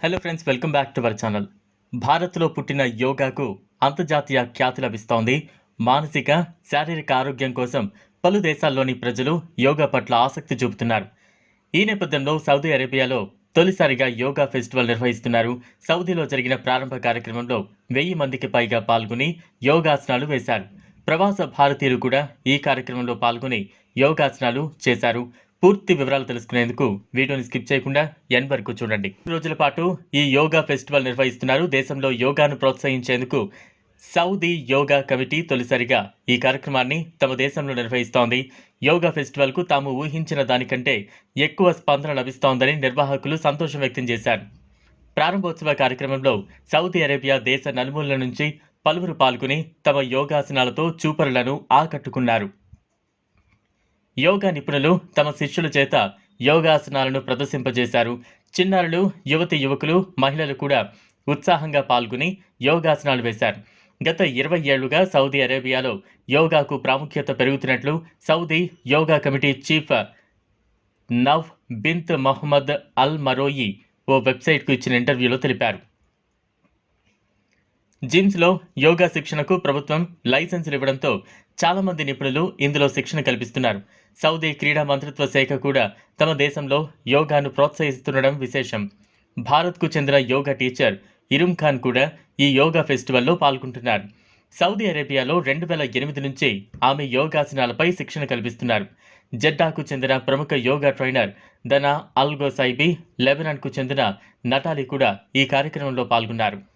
Hello friends welcome back to our channel భారత్లో పుట్టిన యోగాకు అంతర్జాతీయ ఖ్యాతి లభిస్తోంది. మానసిక శారీరక ఆరోగ్యం కోసం పలు దేశాల్లోని ప్రజలు యోగా పట్ల ఆసక్తి చూపుతున్నారు. ఈ నేపథ్యంలో సౌదీ అరేబియాలో తొలిసారిగా యోగా ఫెస్టివల్ నిర్వహిస్తున్నారు. సౌదీలో జరిగిన ప్రారంభ కార్యక్రమంలో వెయ్యి మందికి పైగా పాల్గొని యోగాసనాలు వేశారు. ప్రవాస భారతీయులు కూడా ఈ కార్యక్రమంలో పాల్గొని యోగాసనాలు చేశారు. పూర్తి వివరాలు తెలుసుకునేందుకు వీడియోని స్కిప్ చేయకుండా ఎన్ వరకు చూడండి. రోజుల పాటు ఈ యోగా ఫెస్టివల్ నిర్వహిస్తున్నారు. దేశంలో యోగాను ప్రోత్సహించేందుకు సౌదీ యోగా కమిటీ తొలిసారిగా ఈ కార్యక్రమాన్ని తమ దేశంలో నిర్వహిస్తోంది. యోగా ఫెస్టివల్కు తాము ఊహించిన దానికంటే ఎక్కువ స్పందన లభిస్తోందని నిర్వాహకులు సంతోషం వ్యక్తం చేశారు. ప్రారంభోత్సవ కార్యక్రమంలో సౌదీ అరేబియా దేశ నలుమూలల నుంచి పలువురు పాల్గొని తమ యోగాసనాలతో చూపరులను ఆకట్టుకున్నారు. యోగా నిపుణులు తమ శిష్యుల చేత యోగాసనాలను ప్రదర్శింపజేశారు. చిన్నారులు యువతి యువకులు మహిళలు కూడా ఉత్సాహంగా పాల్గొని యోగాసనాలు వేశారు. గత ఇరవై ఏళ్ళుగా సౌదీ అరేబియాలో యోగాకు ప్రాముఖ్యత పెరుగుతున్నట్లు Saudi yoga committee chief Nouf bint Muhammad Al Marwai ఓ వెబ్సైట్కు ఇచ్చిన ఇంటర్వ్యూలో తెలిపారు. జిమ్స్లో యోగా శిక్షణకు ప్రభుత్వం లైసెన్సులు ఇవ్వడంతో చాలామంది నిపుణులు ఇందులో శిక్షణ కల్పిస్తున్నారు. సౌదీ క్రీడా మంత్రిత్వ శాఖ కూడా తమ దేశంలో యోగాను ప్రోత్సహిస్తుండడం విశేషం. భారత్కు చెందిన యోగా టీచర్ ఇరుమ్ ఖాన్ కూడా ఈ యోగా ఫెస్టివల్లో పాల్గొంటున్నారు. సౌదీ అరేబియాలో రెండు వేల ఎనిమిది నుంచి ఆమె యోగాసనాలపై శిక్షణ కల్పిస్తున్నారు. జెడ్డాకు చెందిన ప్రముఖ యోగా ట్రైనర్ దనా అల్గోసైబీ లెబనాన్కు చెందిన నటాలి కూడా ఈ కార్యక్రమంలో పాల్గొన్నారు.